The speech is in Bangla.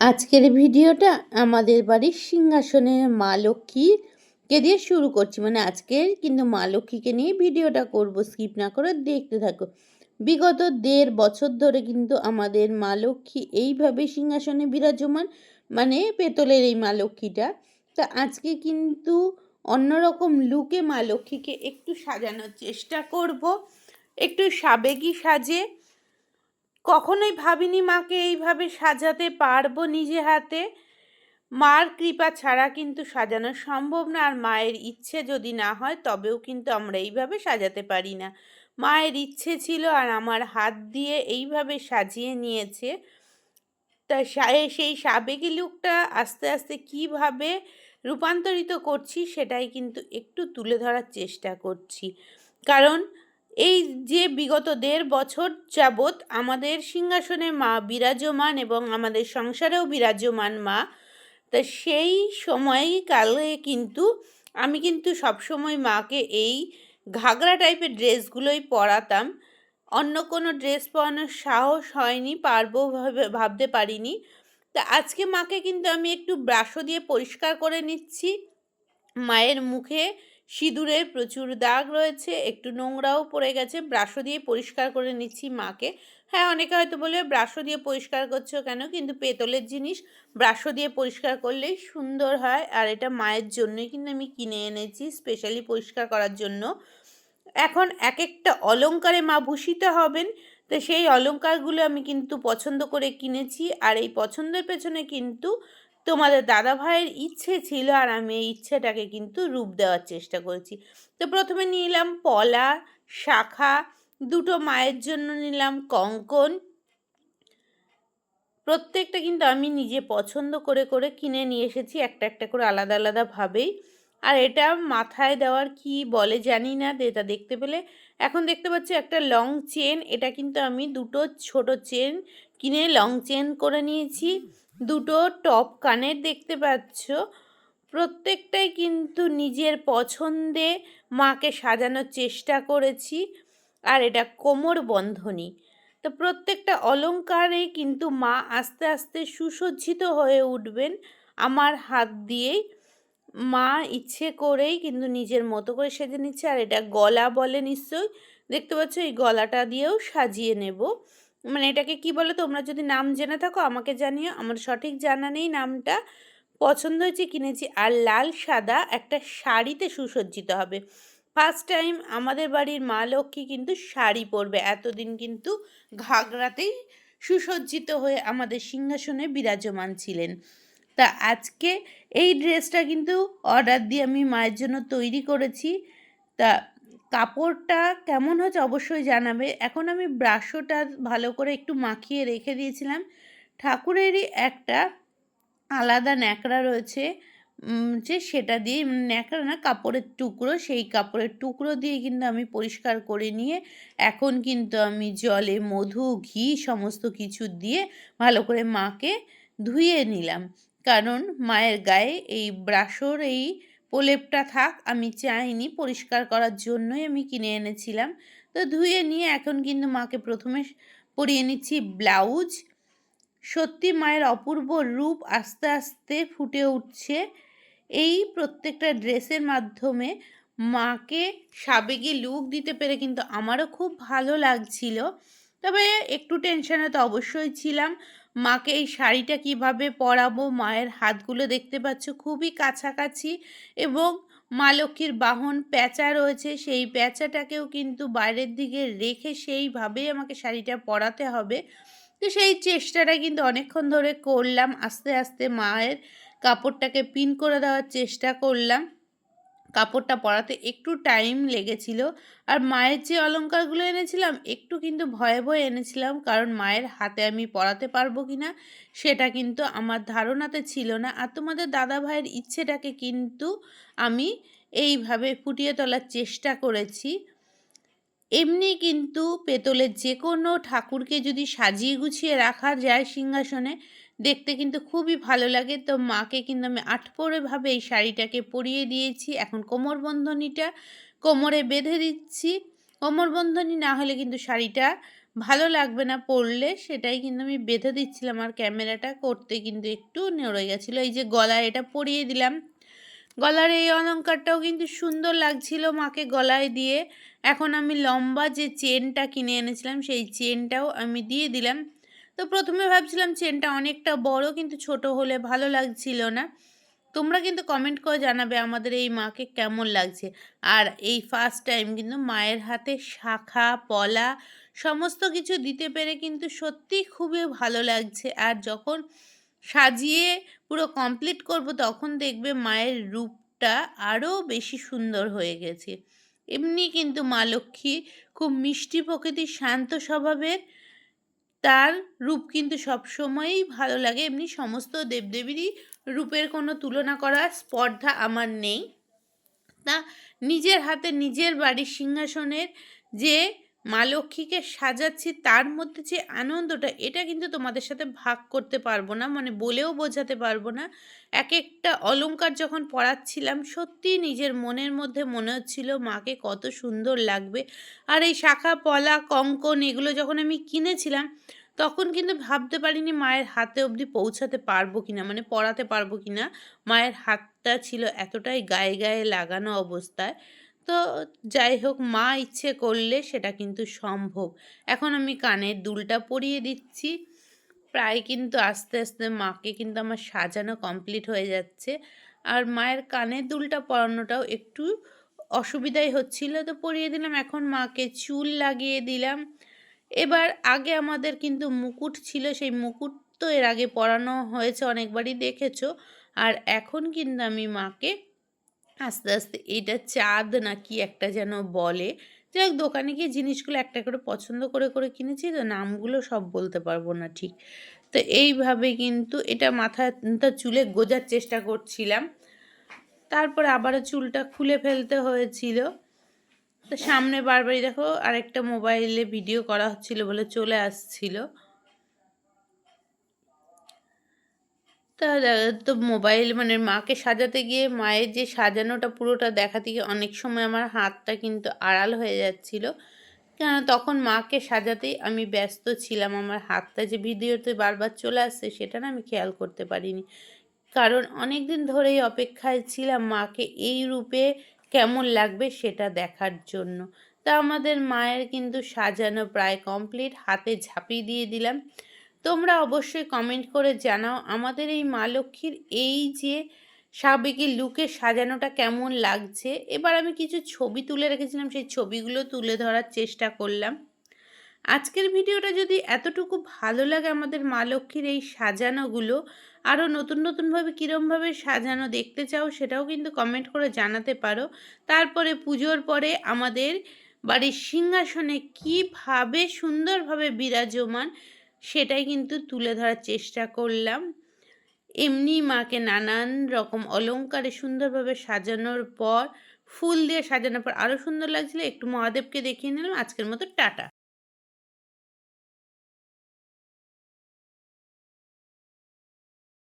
আজকের ভিডিওটা আমাদের বাড়ির সিংহাসনের মা লক্ষ্মীকে দিয়ে শুরু করছি। মানে আজকের কিন্তু মা লক্ষ্মীকে নিয়ে ভিডিওটা করব, স্কিপ না করে দেখতে থাকো। বিগত দেড় বছর ধরে কিন্তু আমাদের মা লক্ষ্মী এইভাবে সিংহাসনে বিরাজমান মানে পেতলের এই মা লক্ষ্মীটা। তা আজকে কিন্তু অন্যরকম লুকে মা লক্ষ্মীকে একটু সাজানোর চেষ্টা করব, একটু সাবেকি সাজে। কখনোই ভাবিনি মাকে এইভাবে সাজাতে পারব নিজে হাতে। মার কৃপা ছাড়া কিন্তু সাজানো সম্ভব না আর মায়ের ইচ্ছে যদি না হয় তবেও কিন্তু আমরা এইভাবে সাজাতে পারি না। মায়ের ইচ্ছে ছিল আর আমার হাত দিয়ে এইভাবে সাজিয়ে নিয়েছে। তা সেই সাবেকি লুকটা আস্তে আস্তে কীভাবে রূপান্তরিত করছি সেটাই কিন্তু একটু তুলে ধরার চেষ্টা করছি। কারণ এই যে বিগত দেড় বছর যাবৎ আমাদের সিংহাসনে মা বিরাজমান এবং আমাদের সংসারেও বিরাজমান মা, তা সেই সময় কালে কিন্তু আমি কিন্তু সবসময় মাকে এই ঘাগরা টাইপের ড্রেসগুলোই পরাতাম। অন্য কোনো ড্রেস পরানোর সাহস হয়নি, পারব ভাবতে পারিনি। তা আজকে মাকে কিন্তু আমি একটু ব্রাশও দিয়ে পরিষ্কার করে নিচ্ছি। মায়ের মুখে সিঁদুরের প্রচুর দাগ রয়েছে, একটু নোংরাও পড়ে গেছে, ব্রাশও দিয়ে পরিষ্কার করে নিচ্ছি মাকে। হ্যাঁ অনেকে হয়তো বলবে ব্রাশও দিয়ে পরিষ্কার করছ কেন? কিন্তু পেতলের জিনিস ব্রাশও দিয়ে পরিষ্কার করলেই সুন্দর হয়, আর এটা মায়ের জন্যই কিন্তু আমি কিনে এনেছি স্পেশালি পরিষ্কার করার জন্য। এখন এক একটা অলঙ্কারে মা ভূষিত হবেন, তো সেই অলঙ্কারগুলো আমি কিন্তু পছন্দ করে কিনেছি, আর এই পছন্দের পেছনে কিন্তু তোমাদের দাদা ভাইয়ের ইচ্ছে ছিল আর আমি এই ইচ্ছেটাকে কিন্তু রূপ দেওয়ার চেষ্টা করেছি। তো প্রথমে নিলাম পলা, শাখা, দুটো মায়ের জন্য নিলাম কঙ্কন। প্রত্যেকটা কিন্তু আমি নিজে পছন্দ করে করে কিনে নিয়ে এসেছি একটা একটা করে আলাদা আলাদাভাবেই আর এটা মাথায় দেওয়ার কি বলে জানি না এটা দেখতে পেলে। এখন দেখতে পাচ্ছি একটা লং চেন এটা কিন্তু আমি দুটো ছোট চেন কিনে লং চেন করে নিয়েছি। দুটো টপ কানের দেখতে পাচ্ছ। প্রত্যেকটাই কিন্তু নিজের পছন্দে মাকে সাজানোর চেষ্টা করেছি, আর এটা কোমর বন্ধনী। তো প্রত্যেকটা অলঙ্কারেই কিন্তু মা আস্তে আস্তে সুসজ্জিত হয়ে উঠবেন আমার হাত দিয়েই। মা ইচ্ছে করেই কিন্তু নিজের মতো করে সেজে নিচ্ছে, আর এটা গলা বলে নিশ্চয়ই। দেখতে পাচ্ছ, এই গলাটা দিয়েও সাজিয়ে নেব। মানে এটাকে কি বলে? তোমরা যদি নাম জেনে থাকো, আমাকে জানিও। আমার সঠিক জানা নেই নামটা। পছন্দ হয়েছে কিনেছি। আর লাল, সাদা একটা শাড়িতে সুসজ্জিত হবে। ফার্স্ট টাইম আমাদের বাড়ির মা লক্ষ্মী কিন্তু শাড়ি পরবে। এতদিন কিন্তু ঘাগরাতেই সুসজ্জিত হয়ে আমাদের সিংহাসনে বিরাজমান ছিলেন। তা আজকে এই ড্রেসটা কিন্তু অর্ডার দিয়ে আমি মায়ের জন্য তৈরি করেছি। তা কাপড়টা কেমন হচ্ছে অবশ্যই জানাবে। এখন আমি ব্রাশোটা ভালো করে একটু মাখিয়ে রেখে দিয়েছিলাম। ঠাকুরেরই একটা আলাদা ন্যাকড়া রয়েছে যে সেটা দিয়ে ন্যাকড়া না, কাপড়ের টুকরো, সেই কাপড়ের টুকরো দিয়ে কিন্তু আমি পরিষ্কার করে নিয়ে এখন কিন্তু আমি জলে মধু, ঘি সমস্ত কিছু দিয়ে ভালো করে মাকে ধুয়ে নিলাম। কারণ মায়ের গায়ে এই ব্রাশোর এই প্রলেপটা থাক, আমি চাইনি পরিষ্কার করার জন্যই আমি কিনে এনেছিলাম। তো ধুয়ে নিয়ে এখন কিন্তু মাকে প্রথমে পরিয়ে নিচ্ছি ব্লাউজ। সত্যি মায়ের অপূর্ব রূপ আস্তে আস্তে ফুটে উঠছে। এই প্রত্যেকটা ড্রেসের মাধ্যমে মাকে সাবেগে লুক দিতে পেরে কিন্তু আমারও খুব ভালো লাগছিল। তবে একটু টেনশনে তো অবশ্যই ছিলাম। মাকে এই শাড়িটা কীভাবে পরাবো, মায়ের হাতগুলো দেখতে পাচ্ছ খুবই কাছাকাছি এবং মা লক্ষ্মীর বাহন প্যাঁচা রয়েছে, সেই প্যাঁচাটাকেও কিন্তু বাইরের দিকে রেখে সেইভাবেই আমাকে শাড়িটা পরাতে হবে। তো সেই চেষ্টাটা কিন্তু অনেকক্ষণ ধরে করলাম, আস্তে আস্তে মায়ের কাপড়টাকে পিন করে দেওয়ার চেষ্টা করলাম। কাপড়টা পরাতে একটু টাইম লেগেছিল। আর মায়ের যে অলঙ্কারগুলো এনেছিলাম, একটু কিন্তু ভয়ে ভয়ে এনেছিলাম, কারণ মায়ের হাতে আমি পরাতে পারব কি না সেটা কিন্তু আমার ধারণাতে ছিল না। আর তোমাদের দাদা ভাইয়ের ইচ্ছেটাকে কিন্তু আমি এইভাবে ফুটিয়ে তোলার চেষ্টা করেছি। এমনি কিন্তু পেতলের যে কোনো ঠাকুরকে যদি সাজিয়ে গুছিয়ে রাখা যায় সিংহাসনে দেখতে কিন্তু খুবই ভালো লাগে। তো মাকে কিন্তু আমি আটপোড়েভাবে এই শাড়িটাকে পরিয়ে দিয়েছি। এখন কোমরবন্ধনীটা কোমরে বেঁধে দিচ্ছি। কোমরবন্ধনী না হলে কিন্তু শাড়িটা ভালো লাগবে না পরলে। সেটাই কিন্তু আমি বেঁধে দিচ্ছিলাম আর ক্যামেরাটা করতে কিন্তু একটু নড়ে গেছিল। এই যে গলায় এটা পরিয়ে দিলাম। গলার এই অলঙ্কারটাও কিন্তু সুন্দর লাগছিল মাকে গলায় দিয়ে। এখন আমি লম্বা যে চেনটা কিনে এনেছিলাম, সেই চেনটাও আমি দিয়ে দিলাম। তো প্রথমে ভাবছিলাম চেনটা অনেকটা বড় কিন্তু ছোট হলে ভালো লাগছিল না। তোমরা কিন্তু কমেন্ট করে জানাবে আমাদের এই মাকে কেমন লাগছে। আর এই ফার্স্ট টাইম কিন্তু মায়ের হাতে শাখা, পলা সমস্ত কিছু দিতে পেরে কিন্তু সত্যি খুবই ভালো লাগছে। আর যখন সাজিয়ে পুরো কমপ্লিট করব তখন দেখবে মায়ের রূপটা আরও বেশি সুন্দর হয়ে গেছে। এমনি কিন্তু মা লক্ষ্মী খুব মিষ্টি প্রকৃতির শান্ত স্বভাবের তার রূপ কিন্তু সবসময়ই ভালো লাগে। এমনি সমস্ত দেবদেবীরই রূপের কোনো তুলনা করার স্পর্ধা আমার নেই। তা নিজের হাতে নিজের বাড়ির সিংহাসনের যে মা লক্ষ্মীকে সাজাচ্ছি তার মধ্যে যে আনন্দটা, এটা কিন্তু তোমাদের সাথে ভাগ করতে পারব না মানে বলেও বোঝাতে পারব না। এক একটা অলংকার যখন পড়াচ্ছিলাম সত্যি নিজের মনের মধ্যে মনে হচ্ছিল, মাকে কত সুন্দর লাগবে। আর এই শাখা, পলা, কঙ্কন এগুলো যখন আমি কিনেছিলাম, তখন কিন্তু ভাবতে পারিনি মায়ের হাতে অবধি পৌঁছাতে পারব কিনা মানে পড়াতে পারব কিনা। মায়ের হাতটা ছিল এতটাই গায়ে গায়ে লাগানো অবস্থায়। তো যাই হোক, মা ইচ্ছে করলে সেটা কিন্তু সম্ভব। এখন আমি কানের দুলটা পরিয়ে দিচ্ছি। প্রায় কিন্তু আস্তে আস্তে মাকে কিন্তু আমার সাজানো কমপ্লিট হয়ে যাচ্ছে। আর মায়ের কানের দুলটা পরানোটাও একটু অসুবিধাই হচ্ছিল, তো পরিয়ে দিলাম। এখন মাকে চুল লাগিয়ে দিলাম। এবার আগে আমাদের কিন্তু মুকুট ছিল, সেই মুকুট তো এর আগে পরানো হয়েছে অনেকবারই দেখেছ। আর এখন কিন্তু আমি মাকে আস্তে আস্তে এটা চাঁদ না কি একটা যেন বলে। যাই হোক, দোকানে গিয়ে জিনিসগুলো একটা করে পছন্দ করে করে কিনেছি তো নামগুলো সব বলতে পারব না ঠিক। তো এইভাবে কিন্তু এটা মাথাটা চুলে গোজার চেষ্টা করছিলাম। তারপর আবারও চুলটা খুলে ফেলতে হয়েছিল। তো সামনে বারবারই দেখো আরেকটা মোবাইলে ভিডিও করা হচ্ছিল বলে চলে আসছিল। তা তো মোবাইল মানে মাকে সাজাতে গিয়ে মায়ের যে সাজানোটা পুরোটা দেখাতে গিয়ে অনেক সময় আমার হাতটা কিন্তু আড়াল হয়ে যাচ্ছিল। কেন তখন মাকে সাজাতেই আমি ব্যস্ত ছিলাম। আমার হাতটা যে ভিডিওতে বারবার চলে আসছে সেটা না আমি খেয়াল করতে পারিনি। কারণ অনেক দিন ধরেই অপেক্ষায় ছিলাম মাকে এই রূপে কেমন লাগবে সেটা দেখার জন্য। তা আমাদের মায়ের কিন্তু সাজানো প্রায় কমপ্লিট হাতে ঝাঁপিয়ে দিয়ে দিলাম। তোমরা অবশ্যই কমেন্ট করে জানাও আমাদের এই মা লক্ষ্মীর এই যে সাবেকি লুকে সাজানোটা কেমন লাগছে। এবার আমি কিছু ছবি তুলে রেখেছিলাম, সেই ছবিগুলো তুলে ধরার চেষ্টা করলাম। আজকের ভিডিওটা যদি এতটুকু ভালো লাগে আমাদের মা লক্ষ্মীর এই সাজানোগুলো আরও নতুন নতুনভাবে কীরমভাবে সাজানো দেখতে চাও সেটাও কিন্তু কমেন্ট করে জানাতে পারো। তারপরে পুজোর পরে আমাদের বাড়ির সিংহাসনে কীভাবে সুন্দরভাবে বিরাজমান সেটাই কিন্তু তুলে ধরার চেষ্টা করলাম। এমনি মাকে নানান রকম অলঙ্কারে সুন্দরভাবে সাজানোর পর, ফুল দিয়ে সাজানোর পর আরও সুন্দর লাগছিল। একটু মহাদেবকে দেখিয়ে নিলাম। আজকের মতো টাটা।